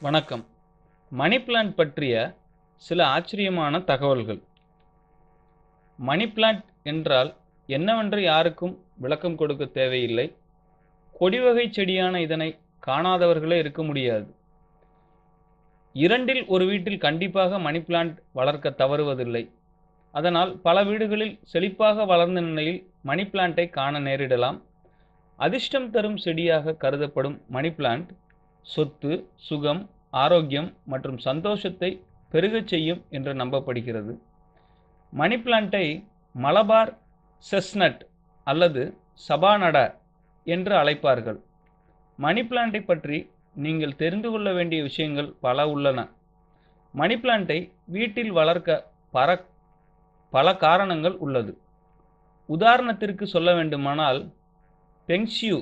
வணக்கம். Money plant பற்றிய சில ஆச்சரியமான தகவல்கள். மணி பிளான்ட் என்றால் என்னவென்று யாருக்கும் விளக்கம் கொடுக்க தேவையில்லை. கொடிவகை செடியான இதனை காணாதவர்களே இருக்க முடியாது. இரண்டில் ஒரு வீட்டில் கண்டிப்பாக மணி பிளான்ட் வளர்க்க தவறுவதில்லை. அதனால் பல வீடுகளில் செழிப்பாக வளர்ந்த நிலையில் மணி பிளான்ட்டை காண நேரிடலாம். அதிர்ஷ்டம் தரும் செடியாக கருதப்படும் மணி பிளான்ட் சொத்து சுகம் ஆரோக்கியம் மற்றும் சந்தோஷத்தை பெருகச் செய்யும் என்று நம்பப்படுகிறது. மணி பிளான்ட்டை மலபார் செஸ்னட் அல்லது சபானட என்று அழைப்பார்கள். மணி பிளான்ட்டை பற்றி நீங்கள் தெரிந்து கொள்ள வேண்டிய விஷயங்கள் பல உள்ளன. மணி பிளான்ட்டை வீட்டில் வளர்க்க பர பல காரணங்கள் உள்ளது. உதாரணத்திற்கு சொல்ல வேண்டுமானால் பெங்ஷியூ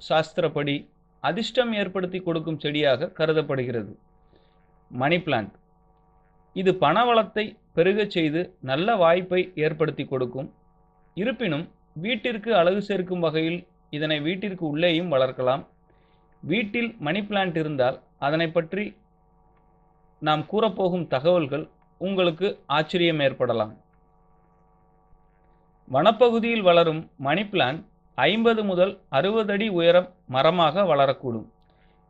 சாஸ்திரப்படி அதிர்ஷ்டம் ஏற்படுத்தி கொடுக்கும் செடியாக கருதப்படுகிறது. மணி பிளான்ட் இது பணவளத்தை பெருகச் செய்து நல்ல வாய்ப்பை ஏற்படுத்தி கொடுக்கும். இருப்பினும் வீட்டிற்கு அழகு சேர்க்கும் வகையில் இதனை வீட்டிற்கு உள்ளேயும் வளர்க்கலாம். வீட்டில் மணி பிளான்ட் இருந்தால் அதனை பற்றி நாம் கூறப்போகும் தகவல்கள் உங்களுக்கு ஆச்சரியம் ஏற்படலாம். வனப்பகுதியில் வளரும் மணி பிளான்ட் ஐம்பது முதல் அறுபது அடி உயரம் மரமாக வளரக்கூடும்.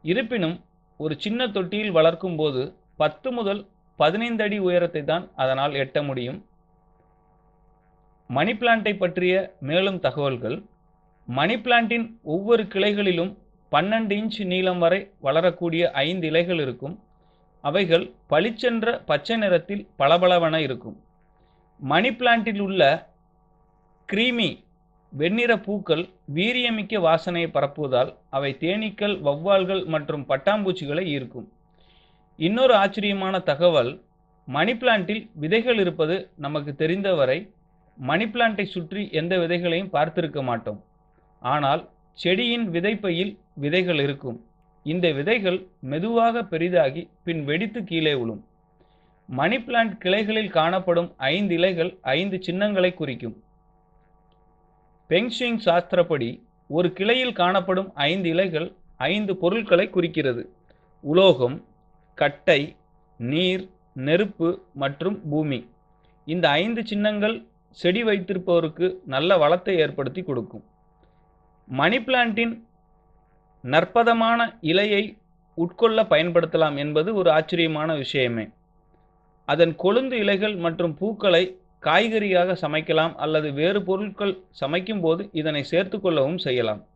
இருப்பினும் ஒரு சின்ன தொட்டியில் வளர்க்கும் போது பத்து முதல் பதினைந்து அடி உயரத்தை தான் அதனால் எட்ட முடியும். மணி பிளான்ட்டை பற்றிய மேலும் தகவல்கள். மணி பிளான்ட்டின் ஒவ்வொரு கிளைகளிலும் பன்னெண்டு இன்ச் நீளம் வரை வளரக்கூடிய ஐந்து இலைகள் இருக்கும். அவைகள் பளிச்சென்ற பச்சை நிறத்தில் பளபளவென இருக்கும். மணி பிளான்ட்டில் உள்ள கிரீமி வெண்ணிற பூக்கள் வீரியமிக்க வாசனையை பரப்புவதால் அவை தேனீக்கள் வௌவால்கள் மற்றும் பட்டாம்பூச்சிகளை ஈர்க்கும். இன்னொரு ஆச்சரியமான தகவல் மணி பிளான்ட்டில் விதைகள் இருப்பது நமக்கு தெரிந்தவரை மணி பிளான்ட்டை சுற்றி எந்த விதைகளையும் பார்த்திருக்க மாட்டோம். ஆனால் செடியின் விதைப்பையில் விதைகள் இருக்கும். இந்த விதைகள் மெதுவாக பெரிதாகி பின் வெடித்து கீழே விழும் மணி பிளான்ட் கிளைகளில் காணப்படும் ஐந்து இலைகள் ஐந்து சின்னங்களை குறிக்கும். பெங்ஷிங் சாஸ்திரப்படி ஒரு கிளையில் காணப்படும் ஐந்து இலைகள் ஐந்து பொருட்களை குறிக்கிறது. உலோகம் கட்டை நீர் நெருப்பு மற்றும் பூமி. இந்த ஐந்து சின்னங்கள் செடி வைத்திருப்பவருக்கு நல்ல வளத்தை ஏற்படுத்தி கொடுக்கும். மணி பிளான்ட்டின் நற்பதமான இலையை உட்கொள்ள பயன்படுத்தலாம் என்பது ஒரு ஆச்சரியமான விஷயமே. அதன் கொழுந்து இலைகள் மற்றும் பூக்களை காய்கறியாக சமைக்கலாம் அல்லது வேறு பொருட்கள் சமைக்கும் போது இதனை சேர்த்துக்கொள்ளவும் செய்யலாம்.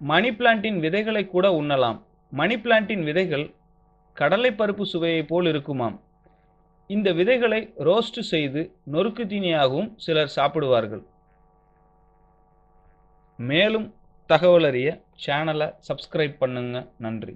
மணி பிளான்ட்டின் விதைகளை கூட உண்ணலாம். மணி பிளான்ட்டின் விதைகள் கடலை பருப்பு சுவையைப் போல் இருக்குமாம். இந்த விதைகளை ரோஸ்ட் செய்து நொறுக்கு தீனியாகவும் சிலர் சாப்பிடுவார்கள். மேலும் தகவலறிய சேனலை சப்ஸ்கிரைப் பண்ணுங்க. நன்றி.